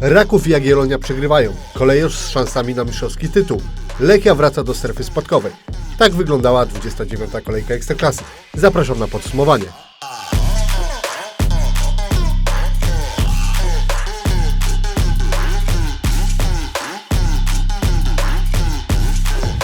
Raków i Jagiellonia przegrywają. Kolejorz z szansami na mistrzowski tytuł. Lechia wraca do strefy spadkowej. Tak wyglądała 29. kolejka Ekstraklasy. Zapraszam na podsumowanie.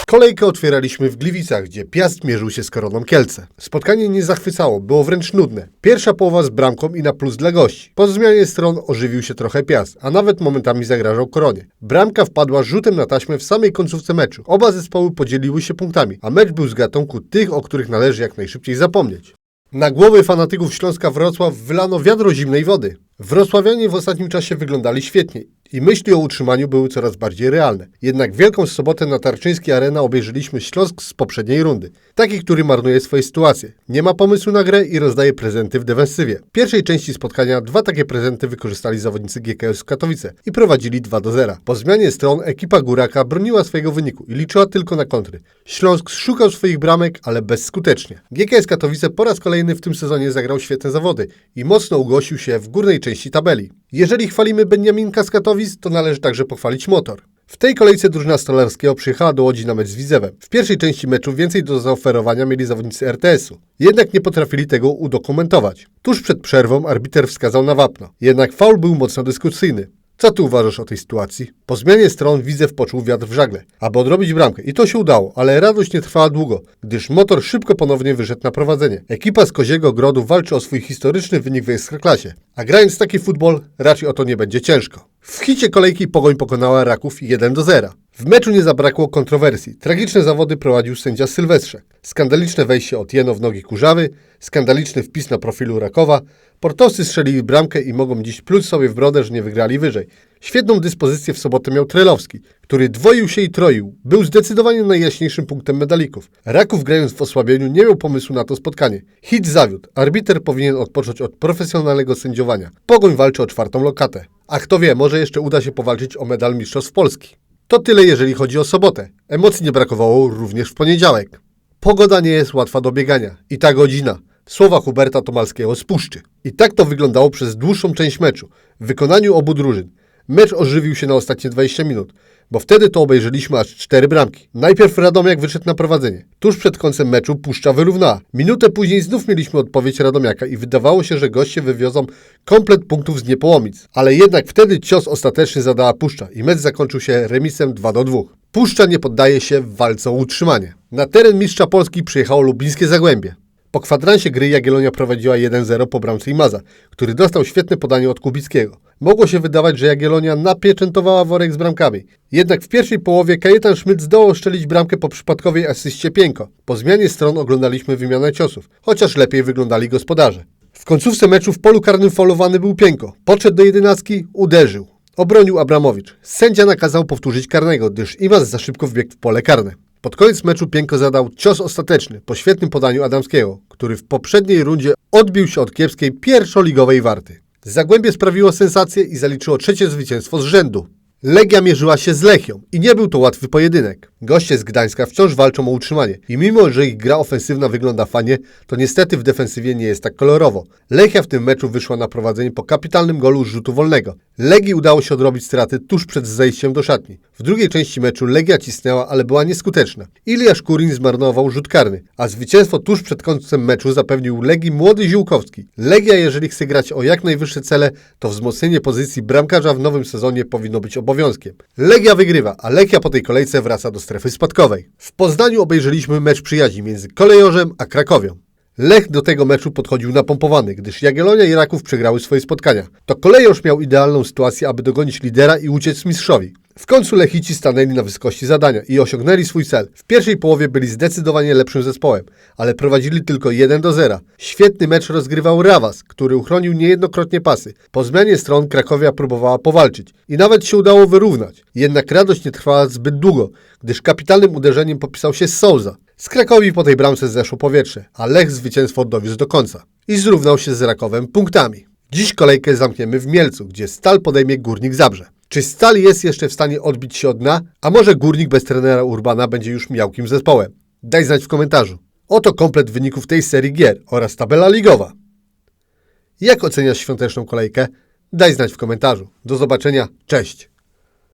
Kolejkę otwieraliśmy w Gliwicach, gdzie Piast mierzył się z Koroną Kielce. Spotkanie nie zachwycało, było wręcz nudne. Pierwsza połowa z bramką i na plus dla gości. Po zmianie stron ożywił się trochę Piast, a nawet momentami zagrażał Koronie. Bramka wpadła rzutem na taśmę w samej końcówce meczu. Oba zespoły podzieliły się punktami, a mecz był z gatunku tych, o których należy jak najszybciej zapomnieć. Na głowy fanatyków Śląska Wrocław wylano wiadro zimnej wody. Wrocławianie w ostatnim czasie wyglądali świetnie i myśli o utrzymaniu były coraz bardziej realne. Jednak Wielką Sobotę na Tarczyńskiej Arena obejrzeliśmy Śląsk z poprzedniej rundy. Taki, który marnuje swoje sytuacje. Nie ma pomysłu na grę i rozdaje prezenty w defensywie. W pierwszej części spotkania dwa takie prezenty wykorzystali zawodnicy GKS Katowice i prowadzili 2 do 0. Po zmianie stron ekipa Góraka broniła swojego wyniku i liczyła tylko na kontry. Śląsk szukał swoich bramek, ale bezskutecznie. GKS Katowice po raz kolejny w tym sezonie zagrał świetne zawody i mocno ugłosił się w górnej części tabeli. Jeżeli chwalimy Beniaminka z Katowic, to należy także pochwalić motor. W tej kolejce drużyna Stolarskiego przyjechała do Łodzi na mecz z Widzewem. W pierwszej części meczu więcej do zaoferowania mieli zawodnicy RTS-u. Jednak nie potrafili tego udokumentować. Tuż przed przerwą arbiter wskazał na wapno. Jednak faul był mocno dyskusyjny. Co ty uważasz o tej sytuacji? Po zmianie stron Widzew poczuł wiatr w żagle, aby odrobić bramkę. I to się udało, ale radość nie trwała długo, gdyż motor szybko ponownie wyszedł na prowadzenie. Ekipa z Koziego Grodu walczy o swój historyczny wynik w Ekstraklasie. A grając taki futbol, raczej o to nie będzie ciężko. W hicie kolejki Pogoń pokonała Raków 1 do 0. W meczu nie zabrakło kontrowersji. Tragiczne zawody prowadził sędzia Sylwestrze. Skandaliczne wejście od Jeno w nogi Kurzawy, skandaliczny wpis na profilu Rakowa. Portowcy strzelili bramkę i mogą dziś pluć sobie w brodę, że nie wygrali wyżej. Świetną dyspozycję w sobotę miał Trelowski, który dwoił się i troił. Był zdecydowanie najjaśniejszym punktem medalików. Raków grając w osłabieniu nie miał pomysłu na to spotkanie. Hit zawiódł. Arbiter powinien odpocząć od profesjonalnego sędziowania. Pogoń walczy o czwartą lokatę. A kto wie, może jeszcze uda się powalczyć o medal Mistrzostw Polski. To tyle, jeżeli chodzi o sobotę. Emocji nie brakowało również w poniedziałek. Pogoda nie jest łatwa do biegania. I ta godzina. Słowa Huberta Tomalskiego z Puszczy. I tak to wyglądało przez dłuższą część meczu. W wykonaniu obu drużyn. Mecz ożywił się na ostatnie 20 minut, bo wtedy to obejrzeliśmy aż cztery bramki. Najpierw Radomiak wyszedł na prowadzenie. Tuż przed końcem meczu Puszcza wyrównała. Minutę później znów mieliśmy odpowiedź Radomiaka i wydawało się, że goście wywiozą komplet punktów z Niepołomic. Ale jednak wtedy cios ostateczny zadała Puszcza i mecz zakończył się remisem 2 do 2. Puszcza nie poddaje się w walce o utrzymanie. Na teren mistrza Polski przyjechało lubińskie Zagłębie. Po kwadransie gry Jagiellonia prowadziła 1-0 po bramce Imaza, który dostał świetne podanie od Kubickiego. Mogło się wydawać, że Jagiellonia napieczętowała worek z bramkami. Jednak w pierwszej połowie Kajetan Schmidt zdołał szczelić bramkę po przypadkowej asyście Pięko. Po zmianie stron oglądaliśmy wymianę ciosów, chociaż lepiej wyglądali gospodarze. W końcówce meczu w polu karnym faulowany był Pięko. Podszedł do jedenastki, uderzył. Obronił Abramowicz. Sędzia nakazał powtórzyć karnego, gdyż Imaz za szybko wbiegł w pole karne. Pod koniec meczu Pięko zadał cios ostateczny po świetnym podaniu Adamskiego, który w poprzedniej rundzie odbił się od kiepskiej pierwszoligowej warty. Zagłębie sprawiło sensację i zaliczyło trzecie zwycięstwo z rzędu. Legia mierzyła się z Lechią i nie był to łatwy pojedynek. Goście z Gdańska wciąż walczą o utrzymanie i mimo, że ich gra ofensywna wygląda fajnie, to niestety w defensywie nie jest tak kolorowo. Lechia w tym meczu wyszła na prowadzenie po kapitalnym golu z rzutu wolnego. Legii udało się odrobić straty tuż przed zejściem do szatni. W drugiej części meczu Legia cisnęła, ale była nieskuteczna. Iliasz Kurin zmarnował rzut karny, a zwycięstwo tuż przed końcem meczu zapewnił Legii młody Ziółkowski. Legia, jeżeli chce grać o jak najwyższe cele, to wzmocnienie pozycji bramkarza w nowym sezonie powinno być obowiązkiem. Legia wygrywa, a Legia po tej kolejce wraca do strefy spadkowej. W Poznaniu obejrzeliśmy mecz przyjaźni między Kolejorzem a Krakowią. Lech do tego meczu podchodził napompowany, gdyż Jagiellonia i Raków przegrały swoje spotkania. To Kolejorz miał idealną sytuację, aby dogonić lidera i uciec mistrzowi. W końcu Lechici stanęli na wysokości zadania i osiągnęli swój cel. W pierwszej połowie byli zdecydowanie lepszym zespołem, ale prowadzili tylko 1 do 0. Świetny mecz rozgrywał Rawas, który uchronił niejednokrotnie pasy. Po zmianie stron Krakowia próbowała powalczyć i nawet się udało wyrównać. Jednak radość nie trwała zbyt długo, gdyż kapitalnym uderzeniem popisał się Souza. Z Krakowi po tej bramce zeszło powietrze, a Lech zwycięstwo dowiózł do końca i zrównał się z Rakowem punktami. Dziś kolejkę zamkniemy w Mielcu, gdzie Stal podejmie Górnik Zabrze. Czy Stal jest jeszcze w stanie odbić się od dna? A może Górnik bez trenera Urbana będzie już miałkim zespołem? Daj znać w komentarzu. Oto komplet wyników tej serii gier oraz tabela ligowa. Jak oceniasz świąteczną kolejkę? Daj znać w komentarzu. Do zobaczenia, cześć!